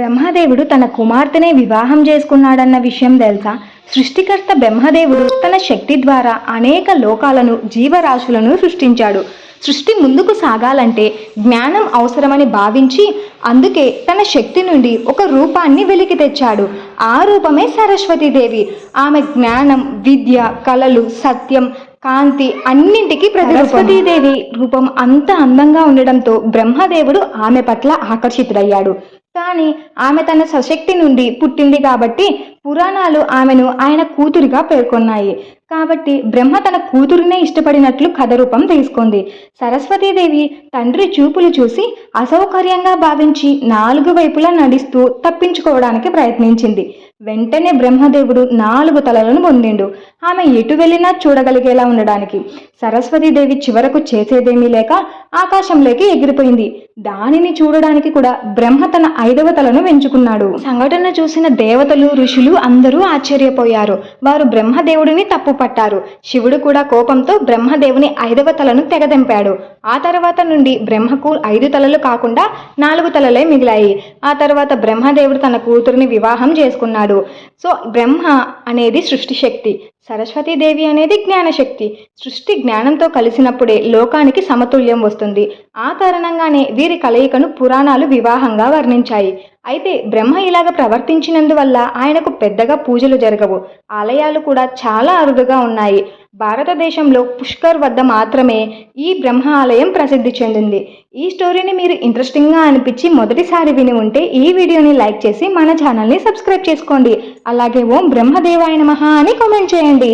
బ్రహ్మదేవుడు తన కుమార్తెనే వివాహం చేసుకున్నాడన్న విషయం తెలుసా? సృష్టికర్త బ్రహ్మదేవుడు తన శక్తి ద్వారా అనేక లోకాలను జీవరాశులను సృష్టించాడు. సృష్టి ముందుకు సాగాలంటే జ్ఞానం అవసరమని భావించి అందుకే తన శక్తి నుండి ఒక రూపాన్ని వెలికి తెచ్చాడు. ఆ రూపమే సరస్వతీదేవి ఆమె జ్ఞానం విద్య కళలు సత్యం కాంతి అన్నింటికి సరస్వతీదేవి రూపం అంత అందంగా ఉండడంతో బ్రహ్మదేవుడు ఆమె పట్ల ఆకర్షితుడయ్యాడు. కానీ ఆమె తన సశక్తి నుండి పుట్టింది కాబట్టి పురాణాలు ఆమెను ఆయన కూతురిగా పేర్కొన్నాయి. కాబట్టి బ్రహ్మ తన కూతురునే ఇష్టపడినట్లు కథ రూపం తీసుకుంది సరస్వతీదేవి తండ్రి చూపులు చూసి అసౌకర్యంగా భావించి నాలుగు వైపులా నడుస్తూ తప్పించుకోవడానికి ప్రయత్నించింది. వెంటనే బ్రహ్మదేవుడు నాలుగు తలలను పొందిండు. ఆమె ఎటు వెళ్ళినా చూడగలిగేలా ఉండడానికి. సరస్వతీదేవి చివరకు చేసేదేమీ లేక ఆకాశంలోకి ఎగిరిపోయింది. దానిని చూడడానికి కూడా బ్రహ్మ తన ఐదవ తలను వెంచుకున్నాడు. సంఘటన చూసిన దేవతలు ఋషులు అందరూ ఆశ్చర్యపోయారు. వారు బ్రహ్మదేవుడిని తప్పు పట్టారు. శివుడు కూడా కోపంతో బ్రహ్మదేవుని ఐదవ తలను తెగదెంపాడు. ఆ తర్వాత నుండి బ్రహ్మకు ఐదు తలలు కాకుండా నాలుగు తలలే మిగిలాయి. ఆ తర్వాత బ్రహ్మదేవుడు తన కూతురిని వివాహం చేసుకున్నాడు. సో బ్రహ్మ అనేది సృష్టి శక్తి సరస్వతీదేవి అనేది జ్ఞానశక్తి సృష్టి జ్ఞానంతో కలిసినప్పుడే లోకానికి సమతుల్యం వస్తుంది. ఆ కారణంగానే వీరి కలయికను పురాణాలు వివాహంగా వర్ణించాయి. అయితే బ్రహ్మ ఇలాగ ప్రవర్తించినందువల్ల ఆయనకు పెద్దగా పూజలు జరగవు. ఆలయాలు కూడా చాలా అరుదుగా ఉన్నాయి. భారతదేశంలో పుష్కర్ వద్ద మాత్రమే ఈ బ్రహ్మ ఆలయం ప్రసిద్ధి చెందింది. ఈ స్టోరీని మీరు ఇంట్రెస్టింగ్గా అనిపించి మొదటిసారి విని ఉంటే ఈ వీడియోని లైక్ చేసి మన ఛానల్ని సబ్స్క్రైబ్ చేసుకోండి. అలాగే ఓం బ్రహ్మదేవాయ నమ అని కామెంట్ చేయండి.